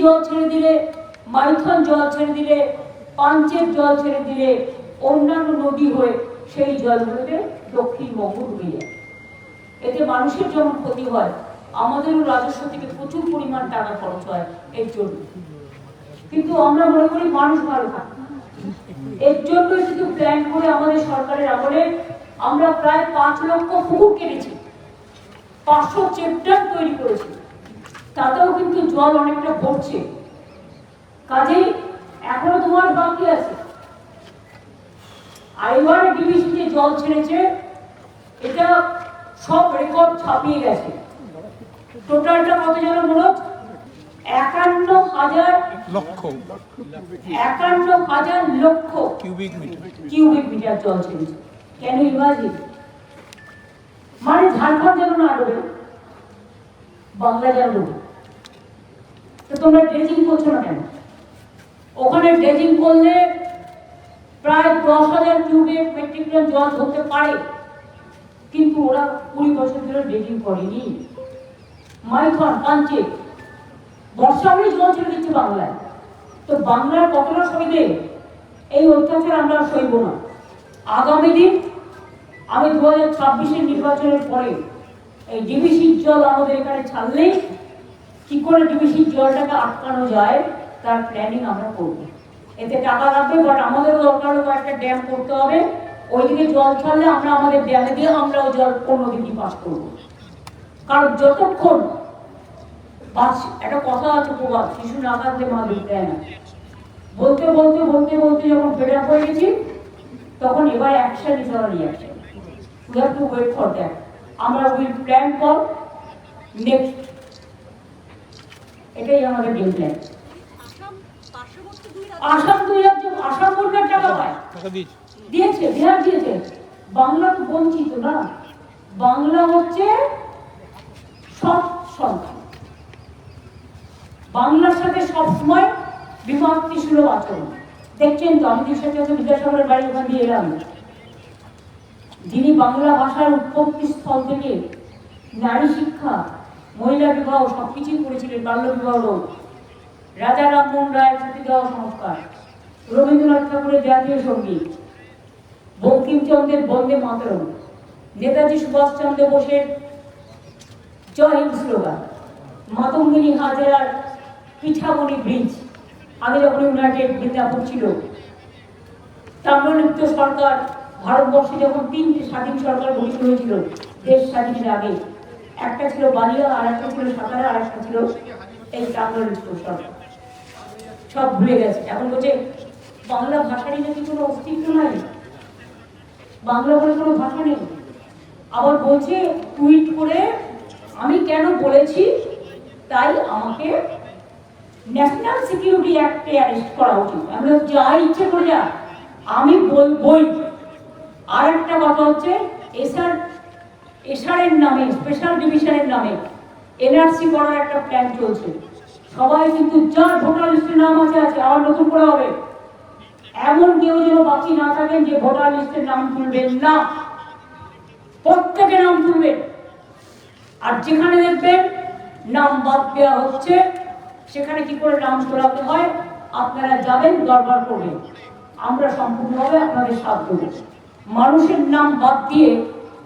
জল ছেড়ে দিলে, মাইথন জল ছেড়ে দিলে, পাঞ্চের জল ছেড়ে দিলে অন্যান্য নদী হয়ে সেই জলগুলোতে দক্ষিণবঙ্গ ডুবে যায়। এতে মানুষের যেমন ক্ষতি হয়, আমাদেরও রাজস্ব থেকে প্রচুর পরিমাণ টাকা খরচ হয় এর জন্য। কিন্তু আমরা মনে করি মানুষ ভালো থাকে। এর জন্য কিন্তু প্ল্যান করে আমাদের সরকারের আমলে আমরা প্রায় পাঁচ লক্ষ পুকুর কেটেছি। পাঁচশো চেপ্টার তৈরি করেছি। তাতেও কিন্তু জল অনেকটা ভরছে কাজেই এখনও তোমার বাকি আছে। আইবার ডিভিশনে জল ছেড়েছে এটা সব রেকর্ড ছাপিয়ে গেছে। টোটালটা কত যেন মনে একান্ন হাজার লক্ষ। একান্ন হাজার লক্ষ কিউবিক মিটার। কিউবিক মিটার জল ছেড়েছে। কেন ইমাজিন মানে ঝাড়খণ্ড যেন না ডোবে বাংলা যেন ডোবে তোমরা ড্রেজিং করছ না কেন? ওখানে ড্রেজিং করলে প্রায় দশ হাজার কিউবিক মেট্রিক টন জল ধরতে পারে। কিন্তু ওরা কুড়ি বছর ধরে ড্রেজিং করেনি। মাইথন পাঞ্চে বর্ষা হলে জল ছেড়ে দিচ্ছে বাংলায়। তো বাংলার কতটা সইবে এই অত্যাচার আমরা সইব না। আগামী দিন আমি দু হাজার ছাব্বিশের নির্বাচনের পরে এই ডিবিসির জল আমাদের এখানে ছাড়লেই কি করে ডিবিসির জলটাকে আটকানো যায়, তার প্ল্যানিং আমরা করব। এতে টাকা লাগবে বাট আমাদেরও দরকার কয়েকটা ড্যাম করতে হবে। ওইদিকে জল ছাড়লে আমরা আমাদের ড্যামে দিয়ে আমরা ওই জল অন্য দিকে পাস করব। কারণ যতক্ষণ, বাস, একটা কথা আছে প্রবাদ, শিশু না কাঁদলে মা দুধ দেয় না। বলতে বলতে বলতে বলতে যখন ফেড হয়ে গেছি, তখন এবার action is our reaction we have to wait for that আমরা উইল প্ল্যান ফর নেক্সট এটাই আমাদের গেম প্ল্যান আসাম দুই রাজ্য, আসাম সরকার টাকা পায়। দিয়েছে, বিহার দিয়েছে। বাংলা তো বঞ্চিত না। বাংলা হচ্ছে সব সন্তান। বাংলার সাথে সবসময় বিভক্তি সুলভ আচরণ। দেখছেন তো, আমি সাথে বিদ্যাসাগরের বাড়ি ওখান দিয়ে এলাম। যিনি বাংলা ভাষার উৎপত্তি স্থল থেকে নারী শিক্ষা মহিলা বিবাহ সবকিছুই করেছিলেন বাল্য বিবাহ রোধ। রাজা রামমোহন রায়ের সাথে দেওয়া সংস্কার। রবীন্দ্রনাথ ঠাকুরের জাতীয় সংগীত। বঙ্কিমচন্দ্রের বন্দে মাতরম। নেতাজি সুভাষচন্দ্র বোসের জয় হিন্দ স্লোগান। মাতঙ্গিনী হাজারার পিঠামণি ব্রিজ। আগে যখন ইউনাইটেড মিদনাপুর ছিল, তাম্রলিপ্ত সরকার, ভারতবর্ষে যখন তিনটি স্বাধীন সরকার গঠিত হয়েছিল, দেশ স্বাধীনের আগে। একটা ছিল বালিয়া আর একটা ছিল সাতারা, আর একটা ছিল এই সরকার সব ভুলে গেছে। এখন বলছে, বাংলা ভাষারই নাকি কোনো অস্তিত্ব নাই? বাংলা বলে কোনো ভাষা নেই? আবার বলছে, টুইট করে, আমি কেন বলেছি? তাই আমাকে ন্যাশনাল সিকিউরিটি অ্যাক্টে অ্যারেস্ট করা উচিত। আমি যা ইচ্ছে করে যা। আমি বলবই। আর একটা কথা হচ্ছে, এসআর এসআরের নামে স্পেশাল ডিভিশনের নামে এনআরসি করার একটা প্ল্যান চলছে। সবাই কিন্তু যার ভোটার লিস্টে নাম আছে আছে, আবার নতুন করে হবে। এমন কেউ যেন বাকি না থাকেন যে ভোটার লিস্টের নাম তুলবেন না। প্রত্যেকে নাম তুলবেন। আর যেখানে দেখবেন নাম বাদ দেওয়া হচ্ছে, সেখানে কি করে নাম তোলাতে হয়, আপনারা যাবেন, দরবার করবেন। আমরা সম্পূর্ণভাবে আপনাদের সাথ দেবো। মানুষের নাম বাদ দিয়ে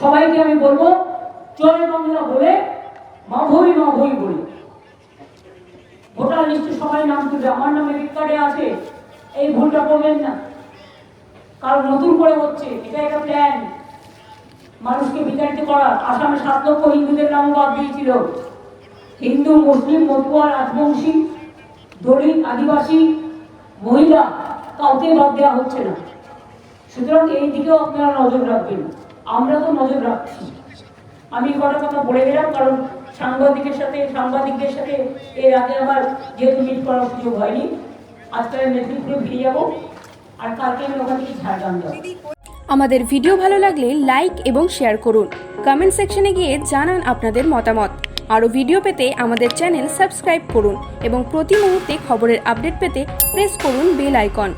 সবাইকে আমি বলব জয় বাংলা বলে মাভই মাভই বলে। ভোটার লিস্টে সবাই নাম তুলবে, আমার নামে রেড কার্ডে আছে, এই ভুলটা করবেন না। কারণ নতুন করে হচ্ছে এটা একটা প্ল্যান মানুষকে বিতাড়িত করার, আসামে সাত লক্ষ হিন্দুদের নাম বাদ দিয়েছিল। হিন্দু, মুসলিম, মতুয়া, রাজবংশী, দলিত, আদিবাসী, মহিলা, কাউকে বাদ দেওয়া হচ্ছে না। সুতরাং এই দিকেও আপনারা নজর রাখবেন। আমরা তো নজর রাখছি। আমি কটা কথা বলে গেলাম, কারণ সাংবাদিকের সাথে, সাংবাদিকদের সাথে এর আগে আমার যেহেতু মিট করার সুযোগ হয়নি, আজকে আমি মেদিনীপুরে ফিরে যাব, আর কালকে আমি ওখান থেকে ঝাড়গ্রাম যাব। আমাদের ভিডিও ভালো লাগলে লাইক এবং শেয়ার করুন। কমেন্ট সেকশনে গিয়ে জানান আপনাদের মতামত। আরও ভিডিও পেতে আমাদের চ্যানেল সাবস্ক্রাইব করুন এবং প্রতি মুহূর্তে খবরের আপডেট পেতে প্রেস করুন বেল আইকন